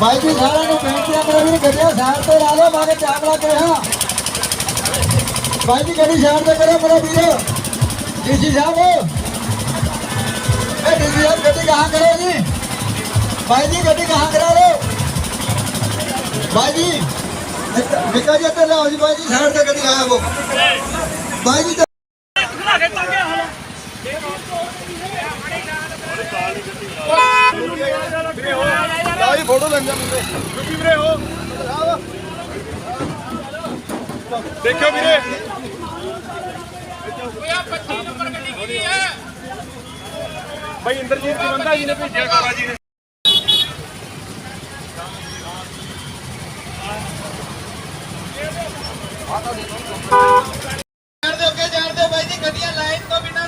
ਭਾਈ ਜੀ ਸਾਰਿਆਂ ਨੂੰ ਬੇਨਤੀ ਹੈ ਮੇਰੇ ਵੀਰ ਗੱਡੀਆਂ ਸਾਈਡ ਤੇ ਲਾ ਲਓ ਮਾਰੇ ਜਾਮ ਲਾ ਕੇ ਹਾਂ। ਭਾਈ ਜੀ ਗੱਡੀ ਸਾਈਡ ਤੇ ਕਰੋ ਮੇਰੇ ਵੀਰ। ਡੀਸੀ ਸਾਹਿਬ। ਇਹ ਡੀਸੀ ਸਾਹਿਬ ਗੱਡੀ ਕਹਾਂ ਕਰੋ ਜੀ? ਭਾਈ ਜੀ ਗੱਡੀ ਕਹਾਂ ਕਰਾ ਲੋ ਭਾਈ ਜੀ ਨਿਕਾ ਜੀ ਇੱਧਰ ਲਾਓ ਜੀ ਭਾਈ ਜੀ, ਸਾਈਡ ਤੇ ਗੱਡੀ ਲਾਇਆ ਉਹ ਭਾਈ ਜੀ ਫੋਟੋ ਲੈਂਦਾ ਮੁੰਡੇ। ਰੁਕੀ ਵੀਰੇ ਹੋ ਦੇਖਿਓ ਵੀਰੇ। ਭਾਈ ਇੰਦਰਜੀਤ ਜਵੰਦਾ ਜੀ ਨੇ ਭੇਜਿਆ। ਕਾਲਾ ਜੀ ਨੇ ਜਾਣ ਦੇ ਅੱਗੇ, ਜਾਣ ਦੇ ਬਾਈ ਜੀ। ਗੱਡੀਆਂ ਲਾਈਨ ਤੋਂ ਬਿਨਾਂ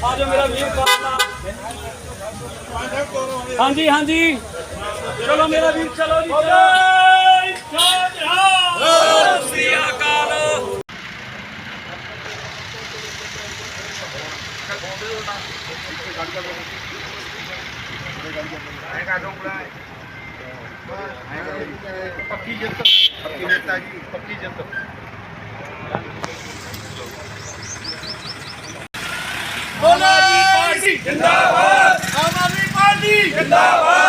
ਆਜੋ ਮੇਰਾ ਵੀਰ ਕਾਲਾ ਹਾਂਜੀ ਹਾਂਜੀ। ਚਲੋ ਮੇਰਾ ਵੀਰ ਚਲੋ ਜੀ ਚਲੋ। ਜੈ ਸ੍ਰੀ ਅਕਾਲ। ਪੱਕੀ ਜਿੱਤ ਪੱਕੀ ਜਿੱਤ ਪੱਕੀ ਜਿੱਤ ਆਮ ਆਦਮੀ ਪਾਰਟੀ ਜਿੰਦਾਬਾਦ! ਆਮ ਆਦਮੀ ਪਾਰਟੀ ਜਿੰਦਾਬਾਦ!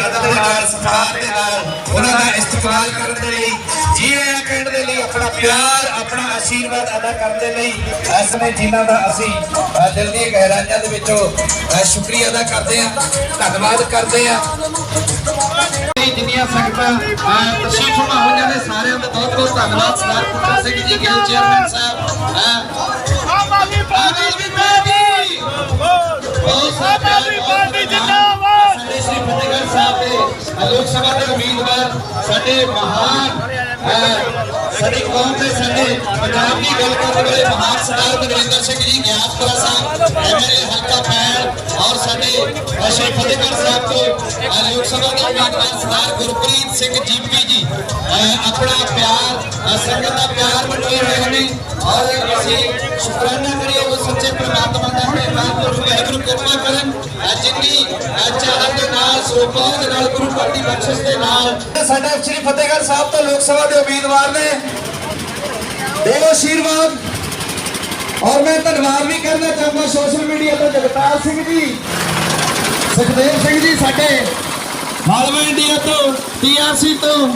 ਦੇ ਦੇ ਨਾਲ ਸਤਿਕਾਰ ਦੇ ਨਾਲ ਉਹਨਾਂ ਦਾ ਇਸਤਕਬਾਲ ਕਰਨ ਦੇ ਲਈ ਜੀ ਕਹਿਣ ਦੇ ਲਈ ਆਪਣਾ ਪਿਆਰ ਆਪਣਾ ਆਸ਼ੀਰਵਾਦ ਅਦਾ ਕਰਨ ਦੇ ਲਈ ਇਸ ਨੇ ਜਿਨ੍ਹਾਂ ਦਾ ਅਸੀਂ ਦਿਲ ਦੀਆਂ ਗਹਿਰਾਈਆਂ ਦੇ ਵਿੱਚੋਂ ਸ਼ੁਕਰੀਆ ਅਦਾ ਕਰਦੇ ਹਾਂ ਧੰਨਵਾਦ ਕਰਦੇ ਹਾਂ ਜਿੰਨੀਆਂ ਸੰਗਤਾਂ ਅ, ਹੋਈਆਂ ਨੇ ਸਾਰਿਆਂ ਦਾ ਬਹੁਤ ਬਹੁਤ ਧੰਨਵਾਦ ਸਰਦਾਰ ਪੁੱਤਰ ਸਿੰਘ ਜੀ ਗਿੱਲ ਚੇਅਰਮੈਨ ਸਾਹਿਬ ਆਮ ਆਦਮੀ ਆਦਮੀ ਪਾਰਟੀ ਬਹੁਤ ਆਮ ਆਦਮੀ ਪਾਰਟੀ ਜਿੰਦਾਬਾਦ। ਸਾਡੇ ਸ੍ਰੀ ਫਤਿਹਗੜ੍ਹ ਸਾਹਿਬ ਦੇ ਲੋਕ ਸਭਾ ਦੇ ਉਮੀਦਵਾਰ ਸਾਡੇ ਮਹਾਨ ਅਹ, ਸਾਡੀ ਕੌਮ ਦੇ ਸਾਡੇ ਪੰਜਾਬ ਦੀ ਗੱਲ ਕਰਨ ਵਾਲੇ ਮਹਾਨ ਸਰਦਾਰ ਬਲਵਿੰਦਰ ਸਿੰਘ ਜੀ ਗਿਆਸਪੁਰਾ ਸਾਹਿਬ ਐਮਐਲਏ ਹਲਕਾ ਪੈਣ ਔਰ ਸਾਡੇ ਅਹ, ਸ਼੍ਰੀ ਫਤਿਹਗੜ੍ਹ ਸਾਹਿਬ ਤੋਂ ਅਹ, ਲੋਕ ਸਭਾ ਦੇ ਉਮੀਦਵਾਰ ਸਰਦਾਰ ਗੁਰਪ੍ਰੀਤ ਸਿੰਘ ਜੀਪੀ ਜੀ ਅਹ, ਆਪਣਾ ਪਿਆਰ ਅਹ, ਸੰਗਤ ਦਾ ਪਿਆਰ ਵੰਡੇ ਹੋਏ ਨੇ ਔਰ ਅਸੀਂ ਸ਼ੁਕਰਾਨਾ ਕਰੀਏ ਉਹ ਸੱਚੇ ਪ੍ਰਮਾਤਮਾ ਦਾ ਕਿ ਵਾਹਿਗੁਰੂ ਵਾਹਿਗੁਰੂ ਕਿਰਪਾ ਕਰਨ। ਅਹ, ਜਿੰਨੀ ਚਾਹਤ ਦੇ ਨਾਲ ਸਰੋਪਾਂ ਦੇ ਨਾਲ, ਗੁਰੂ ਘਰ ਦੀ ਬਖਸ਼ਿਸ਼ ਦੇ ਨਾਲ। ਸਾਡੇ ਸ੍ਰੀ ਫਤਿਹਗੜ੍ਹ ਸਾਹਿਬ ਤੋਂ ਲੋਕ ਸਭਾ ਦੇ ਉਮੀਦਵਾਰ ਨੇ। ਦਿਓ ਆਸ਼ੀਰਵਾਦ ਔਰ ਮੈਂ ਧੰਨਵਾਦ ਵੀ ਕਰਨਾ ਚਾਹੁੰਦਾ ਸੋਸ਼ਲ ਮੀਡੀਆ ਤੋਂ ਜਗਤਾਰ ਸਿੰਘ ਜੀ। ਸੁਖਦੇਵ ਸਿੰਘ ਜੀ ਸਾਡੇ ਮਾਲਵਾ ਇੰਡੀਆ ਤੋਂ ਟੀਆਰਸੀ ਤੋਂ।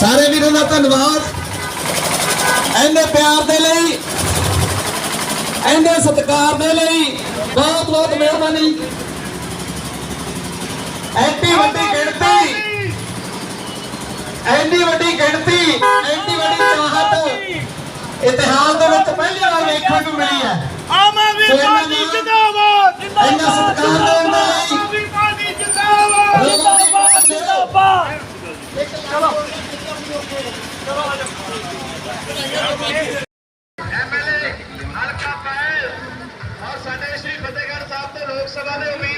ਸਾਰੇ ਵੀਰਾਂ ਦਾ ਧੰਨਵਾਦ। ਐਨੇ ਪਿਆਰ ਦੇ ਲਈ ਐਨੇ ਸਤਿਕਾਰ ਦੇ ਲਈ ਬਹੁਤ ਬਹੁਤ ਮਿਹਰਬਾਨੀ। ਐਡੀ ਵੱਡੀ ਗਿਣਤੀ। ਐਡੀ ਵੱਡੀ ਗਿਣਤੀ ਐਡੀ ਵੱਡੀ ਚਾਹਤ। ਇਤਿਹਾਸ ਦੇ ਵਿੱਚ ਪਹਿਲੀ ਵਾਰ ਵੇਖਣ ਨੂੰ ਮਿਲੀ ਹੈ। ਆਮ ਆਦਮੀ ਪਾਰਟੀ ਜਿੰਦਾਬਾਦ ਇੰਨਾ ਸਤਿਕਾਰ ਦੇਣ ਦੇ ਲਈ ਆਮ ਪਾਰਟੀ ਜਿੰਦਾਬਾਦ ਜਿੰਦਾਬਾਦ, ਜਿੰਦਾਬਾਦ। ਐਮਐਲਏ ਹਲਕਾ ਪੈਲ ਔਰ ਸਾਡੇ ਸ਼੍ਰੀ ਫਤਿਹਗੜ੍ਹ ਸਾਹਿਬ ਤੋਂ ਲੋਕ ਸਭਾ ਦੇ ਉਮੀਦਵਾਰ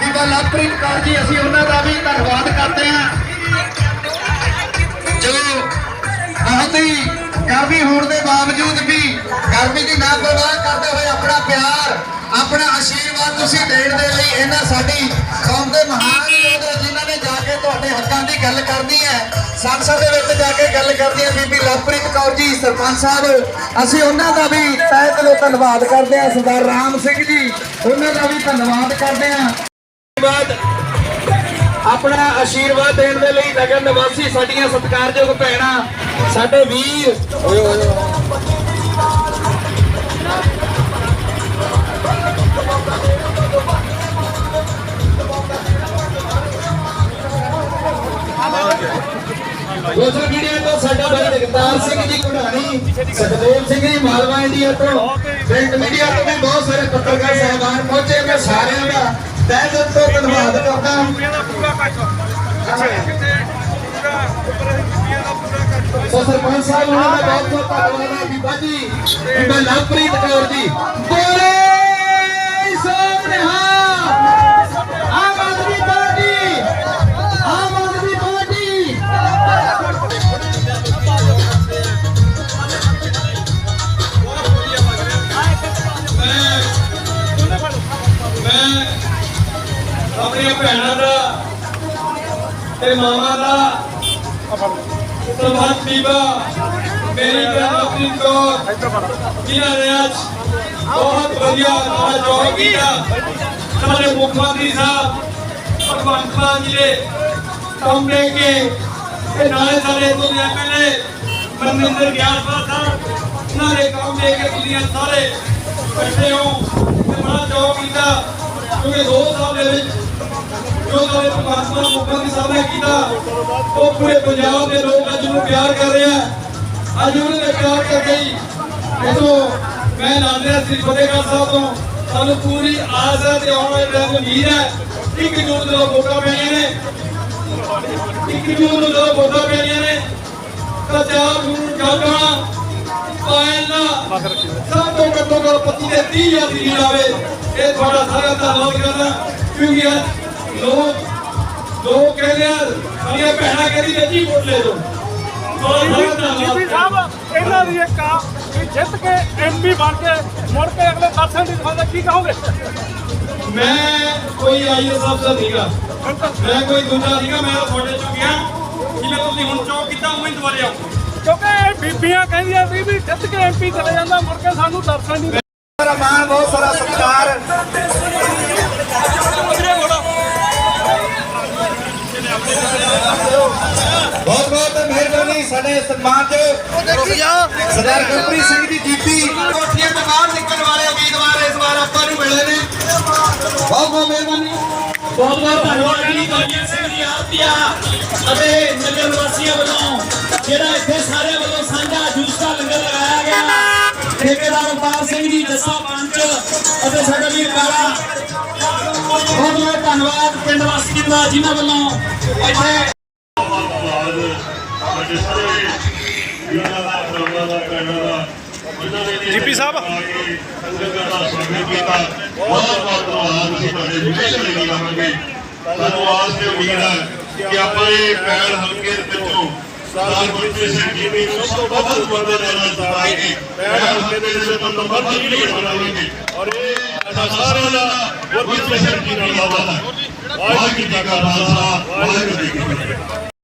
ਬੀਬਾ ਲਵਪ੍ਰੀਤ ਕੌਰ ਜੀ, ਅਸੀਂ ਉਹਨਾਂ ਦਾ ਵੀ ਧੰਨਵਾਦ ਕਰਦੇ ਹਾਂ। ਜੋ ਬਹੁਤ ਹੀ ਗਰਮੀ ਹੋਣ ਦੇ ਬਾਵਜੂਦ ਵੀ ਗਰਮੀ ਦੀ ਨਾ ਪਰਵਾਹ ਕਰਦੇ ਹੋਏ ਆਪਣਾ ਪਿਆਰ, ਆਪਣਾ ਆਸ਼ੀਰਵਾਦ ਤੁਸੀਂ ਦੇਣ ਦੇ ਲਈ ਇਹਨਾਂ ਸਾਡੀ ਕੌਮ ਦੇ ਮਹਾਨ ਯੋਧੇ ਜਿਨ੍ਹਾਂ ਨੇ ਜਾ ਕੇ ਤੁਹਾਡੇ ਹੱਕਾਂ ਦੀ ਗੱਲ ਕਰਨੀ ਹੈ, ਸੰਸਦ ਦੇ ਵਿੱਚ ਜਾ ਕੇ ਗੱਲ ਕਰਦੀ ਹੈ, ਬੀਬੀ ਲਵਪ੍ਰੀਤ ਕੌਰ ਜੀ, ਸਰਪੰਚ ਸਾਹਿਬ, ਅਸੀਂ ਉਹਨਾਂ ਦਾ ਵੀ ਤਹਿ ਦਿਲੋਂ ਧੰਨਵਾਦ ਕਰਦੇ ਹਾਂ, ਸਰਦਾਰ ਰਾਮ ਸਿੰਘ ਜੀ, ਉਹਨਾਂ ਦਾ ਵੀ ਧੰਨਵਾਦ ਕਰਦੇ ਹਾਂ। ਬਾਅਦ ਆਪਣਾ ਆਸ਼ੀਰਵਾਦ ਦੇਣ ਦੇ ਲਈ ਨਗਰ ਨਿਵਾਸੀ ਸਾਡੀਆਂ ਸਤਿਕਾਰਯੋਗ ਭੈਣਾਂ, ਸਾਡੇ ਵੀਰ। ਓਏ ਓਏ ਸੋਸ਼ਲ ਮੀਡੀਆ ਤੋਂ ਸਾਡਾ ਭਾਈ ਜਗਤਾਰ ਸਿੰਘ ਜੀ ਕੁਢਾਣੀ ਸੁਖਦੇਵ ਸਿੰਘ ਜੀ ਮਾਲਵਾ ਇੰਡੀਆ ਤੋਂ ਪ੍ਰਿੰਟ ਮੀਡੀਆ ਤੋਂ ਵੀ ਬਹੁਤ ਸਾਰੇ ਪੱਤਰਕਾਰ ਸਹਿਬਾਨ ਪਹੁੰਚੇ ਮੈਂ ਸਾਰਿਆਂ ਦਾ ਤਹਿ ਦਿਲ ਤੋਂ ਧੰਨਵਾਦ ਕਰਦਾ। ਸੋ ਸਰਪੰਚ ਸਾਹਿਬ, ਉਹਨਾਂ ਦਾ ਬਹੁਤ ਬਹੁਤ ਧੰਨਵਾਦ ਹੈ ਬੀਬਾ ਜੀ ਬੀਬਾ ਲਵਪ੍ਰੀਤ ਕੌਰ ਜੀ। ਬੋਲੇ ਸੋਨਹਾ ਆਮ ਆਦਮੀ ਪਾਰਟੀ ਮਾਮਾ ਦਾ। ਸਰਬੱਤ ਬੀਬਾ ਮੇਰੀ ਜਨਮਦਿਨ ਕੌਰ ਜਿਨ੍ਹਾਂ ਨੇ ਅੱਜ ਬਹੁਤ ਵਧੀਆ ਨਾਲ ਜੋਗ ਕੀਤਾ। ਸਾਡੇ ਮੁੱਖ ਮੰਤਰੀ ਸਾਹਿਬ ਭਗਵੰਤ ਮਾਨ ਜੀ ਦੇ ਕੰਮ ਕੇ ਤੇ ਨਾਲੇ ਸਾਡੇ ਤੋਂ ਐਮਐਲਏ ਮਨਿੰਦਰ ਗਿਆਸਪਾ ਸਾਹਿਬ ਉਹਨਾਂ ਦੇ ਕੰਮ ਲੈ ਕੇ ਤੁਸੀਂ ਸਾਰੇ ਇਕੱਠੇ ਹੋ ਤੇ ਬੜਾ ਜੋਗ ਕੀਤਾ। ਕਿਉਂਕਿ ਦੋ ਸਾਲ ਦੇ ਵਿੱਚ ਜੋ ਸਾਡੇ ਭਗਵੰਤ ਮਾਨ ਮੁੱਖ ਮੰਤਰੀ ਸਾਹਿਬ ਨੇ ਕੀਤਾ, ਉਹ ਪੂਰੇ ਪੰਜਾਬ ਦੇ ਲੋਕ ਅੱਜ ਨੂੰ ਪਿਆਰ ਕਰ ਰਹੇ ਅੱਜ ਉਹਨਾਂ ਨੇ ਪਿਆਰ ਕਰਕੇ ਹੀ ਇਥੋਂ ਮੈਂ ਨਾਂਦਿਆ ਸ੍ਰੀ ਫਤਿਹਗੜ੍ਹ ਸਾਹਿਬ ਤੋਂ, ਸਾਨੂੰ ਪੂਰੀ ਆਸ ਹੈ ਤੇ ਆਉਣ ਵਾਲੇ ਟਾਈਮ ਉਮੀਦ ਹੈ, ਇੱਕ ਜੂਨ ਨੂੰ ਵੋਟਾਂ ਪੈਣੀਆਂ ਨੇ, ਇੱਕ ਜੂਨ ਨੂੰ ਜਦੋਂ ਵੋਟਾਂ ਪੈਣੀਆਂ ਨੇ, ਤਾਂ ਚਾਰ ਨੂੰ ਜਾਗਣਾ ਪਾਇਲ ਸਭ ਤੋਂ ਘੱਟੋ ਘੱਟ 25 ਤੇ 30 ਹਜ਼ਾਰ ਦੀ ਲੀਡ ਆਵੇ, ਇਹ ਤੁਹਾਡਾ ਸਾਰਾ ਧੰਨਵਾਦ ਕਰਦਾ, ਕਿਉਂਕਿ ਅੱਜ ਲੋਕ ਲੋਕ ਕਹਿੰਦੇ ਆ ਸਾਡੀਆਂ ਭੈਣਾਂ ਕਹਿੰਦੀ ਰੱਜੀ ਵੋਟ ਲੈ ਦੋ ਜੀਪੀ ਸਾਹਿਬ ਇਹਨਾਂ ਦੀ ਇੱਕ ਆ ਕਿ ਜਿੱਤ ਕੇ ਐਮਪੀ ਬਣ ਕੇ ਮੁੜ ਕੇ ਅਗਲੇ ਦਰਸ਼ਨ ਦੀ ਦਿਖਾਉਂਦੇ ਕੀ ਕਹੋਗੇ? ਮੈਂ ਕੋਈ ਆਈਐਸ ਅਫਸਰ ਨਹੀਂਗਾ ਮੈਂ ਕੋਈ ਦੂਜਾ ਨਹੀਂਗਾ ਮੈਂ ਤਾਂ ਤੁਹਾਡੇ ਚੋਂ ਗਿਆ। ਜਿਵੇਂ ਤੁਸੀਂ ਹੁਣ ਚੌਕ ਕੀਤਾ ਉਵੇਂ ਦੁਬਾਰੇ ਆਓ। ਕਿਉਂਕਿ ਇਹ ਬੀਬੀਆਂ ਕਹਿੰਦੀਆਂ ਸੀ ਵੀ ਜਿੱਤ ਕੇ ਐਮਪੀ ਚਲੇ ਜਾਂਦਾ ਮੁੜ ਕੇ ਸਾਨੂੰ ਦਰਸ਼ਨ ਨਹੀਂ ਬਹੁਤ ਸਰਦਾਰ ਗੁਰਪ੍ਰੀਤ ਸਿੰਘ ਜੀ ਜੀਪੀ ਕੋਠੀਆਂ ਤੋਂ ਬਾਹਰ ਨਿਕਲਣ ਵਾਲੇ ਉਮੀਦਵਾਰ ਇਸ ਵਾਰ ਆਪਾਂ ਨੂੰ ਮਿਲੇ ਨੇ ਬਹੁਤ ਬਹੁਤ ਮਿਹਰਬਾਨੀ। ਬਹੁਤ ਬਹੁਤ ਧੰਨਵਾਦ ਜੀ ਬਲਜੀਤ ਸਿੰਘ ਜੀ ਆਰਤੀਆ ਅਤੇ ਨਗਰ ਵਾਸੀਆਂ ਵੱਲੋਂ ਜਿਹੜਾ ਇੱਥੇ ਸਾਰਿਆਂ ਵੱਲੋਂ ਸਾਂਝਾ ਜੂਸ ਦਾ ਲੰਗਰ ਲਗਾਇਆ ਗਿਆ। ਠੇਕੇਦਾਰ ਉਪਾਲ ਸਿੰਘ ਜੀ ਜੱਸਾ ਪੰਚ ਅਤੇ ਸਾਡਾ ਵੀਰ ਕਾਲਾ। ਬਹੁਤ ਬਹੁਤ ਧੰਨਵਾਦ ਪਿੰਡ ਵਾਸੀਆਂ ਦਾ ਜਿਨ੍ਹਾਂ ਵੱਲੋਂ ਇੱਥੇ ਜੀਪੀ ਸਾਹਿਬ ਬਹੁਤ ਬਹੁਤ ਧੰਨਵਾਦ ਅਸੀਂ ਤੁਹਾਡੇ ਵਿਸ਼ੇਸ਼ ਲਈ ਕਰਾਂਗੇ ਸਾਨੂੰ ਆਸ ਤੇ ਉਮੀਦ ਹੈ ਕਿ ਆਪਾਂ ਇਹ ਪੈਰ ਹਲਕੇ ਦੇ ਵਿੱਚੋਂ ਸਰਦਾਰ ਗੁਰਪ੍ਰੀਤ ਸਿੰਘ ਜੀ ਦੀ ਨੂੰ ਸਭ ਤੋਂ ਵੱਧ ਬੰਦੇ ਦੇ ਨਾਲ ਜਿਤਾਏਗੇ ਪੈਰ ਹਲਕੇ ਦੇ ਵਿੱਚ ਤੋਂ ਨੰਬਰ 3 ਲਈ ਬਣਾਵਾਂਗੇ ਔਰ ਇਹ ਸਾਡਾ ਸਾਰਿਆਂ ਦਾ ਗੁਰਪ੍ਰੀਤ ਸਿੰਘ ਜੀ ਨਾਲ ਵਾਅਦਾ ਹੈ ਵਾਹਿਗੁਰੂ ਜੀ ਕਾ ਖਾਲਸਾ ਵਾਹਿਗੁਰੂ ਜੀ ਕੀ ਫਤਿਹ